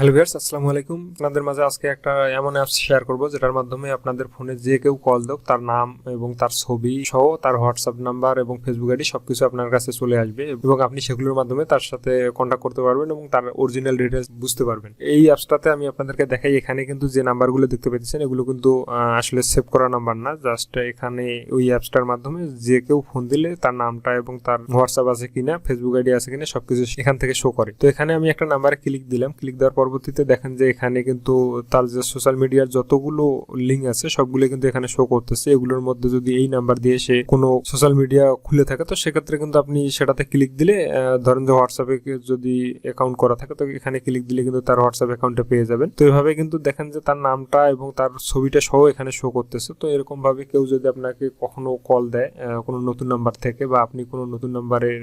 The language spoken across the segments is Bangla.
হ্যালো ভিউয়ার্স, আসসালামু আলাইকুম। আপনাদের মাঝে আজকে একটা এমন অ্যাপস শেয়ার করব, যেটার মাধ্যমে আপনাদের ফোনে যে কেউ কল দেক, তার নাম এবং তার ছবি সহ তার হোয়াটসঅ্যাপ নাম্বার এবং ফেসবুক আইডি সবকিছু আপনার কাছে চলে আসবে এবং আপনি সেগুলোর মাধ্যমে তার সাথে কন্ট্যাক্ট করতে পারবেন এবং তার অরিজিনাল ডিটেলস বুঝতে পারবেন। এই অ্যাপসটাতে আমি আপনাদেরকে দেখাই, এখানে কিন্তু যে নাম্বারগুলো দেখতে পেতেছেন, এগুলো কিন্তু আসলে সেভ করা নাম্বার না জাস্ট এখানে ওই অ্যাপসটার মাধ্যমে যে কেউ ফোন দিলে তার নামটা এবং তার হোয়াটসঅ্যাপ আছে কিনা ফেসবুক আইডি আছে কিনা সবকিছু এখান থেকে শো করে। তো এখানে আমি একটা নাম্বারে ক্লিক দিলাম ক্লিক দেওয়ার পরবর্তীতে দেখেন যে এখানে কিন্তু তার যে সোশ্যাল মিডিয়ার যতগুলো লিঙ্ক আছে, সবগুলো কিন্তু এখানে শো করতেছে। এগুলোর মধ্যে যদি এই নাম্বার দিয়ে সে কোনো সোশ্যাল মিডিয়া খুলে থাকে, তো সেক্ষেত্রে কিন্তু আপনি সেটাতে ক্লিক দিলে ধরেন যে হোয়াটসঅ্যাপে যদি অ্যাকাউন্ট করা থাকে, তো এখানে ক্লিক দিলে কিন্তু তার হোয়াটসঅ্যাপ অ্যাকাউন্টে পেয়ে যাবেন। তো এভাবে কিন্তু দেখেন যে তার নামটা এবং তার ছবিটা সহ এখানে শো করতেছে। তো এরকম ভাবে কেউ যদি আপনাকে কখনো কল দেয় কোনো নতুন নাম্বার থেকে বা আপনি কোনো নতুন নাম্বারের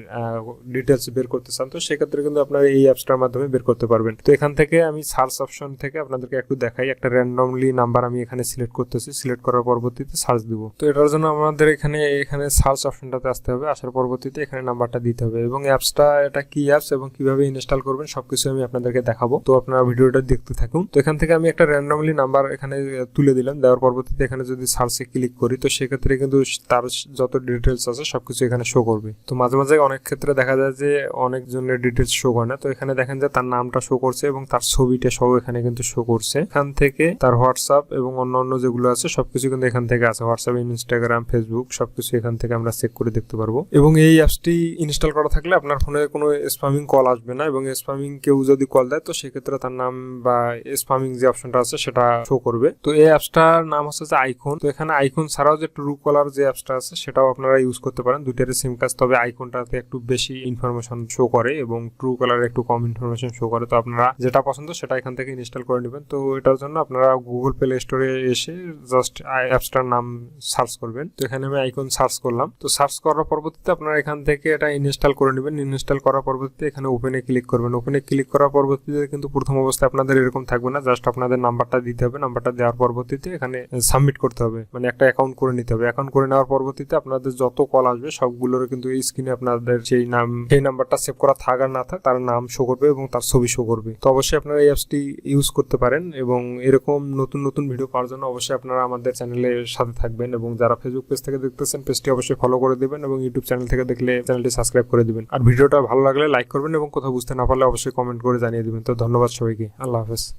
ডিটেলস বের করতে চান, তো সেক্ষেত্রে কিন্তু আপনার এই অ্যাপসটার মাধ্যমে বের করতে পারবেন। তো এখান থেকে আমি সার্চ অপশন থেকে আপনাদেরকে একটু দেখাই। একটা র্যান্ডমলি নাম্বার আমি এখানে সিলেক্ট করতেছি। সিলেক্ট করার পরবর্তীতে সার্চ দিব। তো এটার জন্য আমাদের এখানে এখানে সার্চ অপশনটাতে আসতে হবে। আসার পরবর্তীতে এখানে নাম্বারটা দিতে হবে। এবং অ্যাপসটা এটা কি অ্যাপস এবং কীভাবে ইনস্টল করবেন সবকিছু আমি আপনাদেরকে দেখাবো। তো আপনারা ভিডিওটা দেখতে থাকুন। তো এখান থেকে আমি একটা র্যান্ডমলি নাম্বার এখানে তুলে দিলাম। দেওয়ার পরবর্তীতে এখানে যদি সার্চে ক্লিক করি, তো সেক্ষেত্রে কিন্তু তার যত ডিটেলস আছে সবকিছু এখানে শো করবে। তো মাঝে মাঝে অনেক ক্ষেত্রে দেখা যায় যে অনেকজনের ডিটেলস শো করে না। তো এখানে দেখেন যে তার নামটা শো করছে এবং তার ছবিটা সহ এখানে কিন্তু শো করছে। এখান থেকে তার হোয়াটসঅ্যাপ এবং অন্য অন্য যেগুলো আছে, সবকিছু কিন্তু এখান থেকে আছে। হোয়াটসঅ্যাপ ইনস্টাগ্রাম ফেসবুক সবকিছু এখান থেকে আমরা চেক করে দেখতে পারব। এবং এই অ্যাপসটি ইনস্টল করা থাকলে আপনার ফোনে কোনো স্পামিং কল আসবে না এবং স্পামিং কেউ যদি কল দেয়, তো সেক্ষেত্রে তার নাম বা স্পামিং যে অপশনটা আছে, সেটা শো করবে। তো এই অ্যাপসটার নাম হচ্ছে যে আইকন তো এখানে আইকন ছাড়াও যে ট্রু কলার যে অ্যাপসটা আছে, সেটাও আপনারা ইউজ করতে পারেন। দুইটারই সিম কাজ, তবে আইকনটাতে একটু বেশি ইনফরমেশন শো করে এবং ট্রু কালার একটু কম ইনফরমেশন শো করে। তো আপনারা যেটা পছন্দ, সেটা এখান থেকে ইনস্টল করে নেবেন। তো এটার জন্য আপনারা গুগল প্লে স্টোরে এসে জাস্ট অ্যাপসটার নাম সার্চ করবেন। তো এখানে আমি আইকন সার্চ করলাম। তো সার্চ করার পরবর্তীতে আপনারা এখান থেকে এটা ইনস্টল করে নেবেন। ইনস্টল করার পরবর্তীতে এখানে ওপেনে ক্লিক করবেন। ওপেনে ক্লিক করার পরবর্তীতে কিন্তু প্রথম অবস্থায় আপনাদের এরকম থাকবে না। জাস্ট আপনাদের নাম্বারটা দিতে হবে। নাম্বারটা দেওয়ার পরবর্তীতে এখানে সাবমিট করতে হবে। মানে একটা অ্যাকাউন্ট করে নিতে হবে। অ্যাকাউন্ট করে নেওয়ার পরবর্তীতে আপনাদের যত কল আসবে সবগুলোর কিন্তু এই স্ক্রিনে আপনাদের সেই নাম, সেই নাম্বারটা সেভ করা থাক আর না থাক, তার নাম শো করবে এবং তার ছবি শো করবে। তো আপনারা এই অ্যাপসটি ইউজ করতে পারেন এবং এরকম নতুন নতুন ভিডিও পাওয়ার জন্য অবশ্যই আপনারা আমাদের চ্যানেলের সাথে থাকবেন এবং যারা ফেসবুক পেজ থেকে দেখতেছেন পেজটি অবশ্যই ফলো করে দেবেন এবং ইউটিউব চ্যানেল থেকে দেখলে চ্যানেলটি সাবস্ক্রাইব করে দেবেন। আর ভিডিওটা ভালো লাগলে লাইক করবেন এবং কোথাও বুঝতে না পারলে অবশ্যই কমেন্ট করে জানিয়ে দেবেন। তো ধন্যবাদ সবাইকে। আল্লাহ হাফেজ।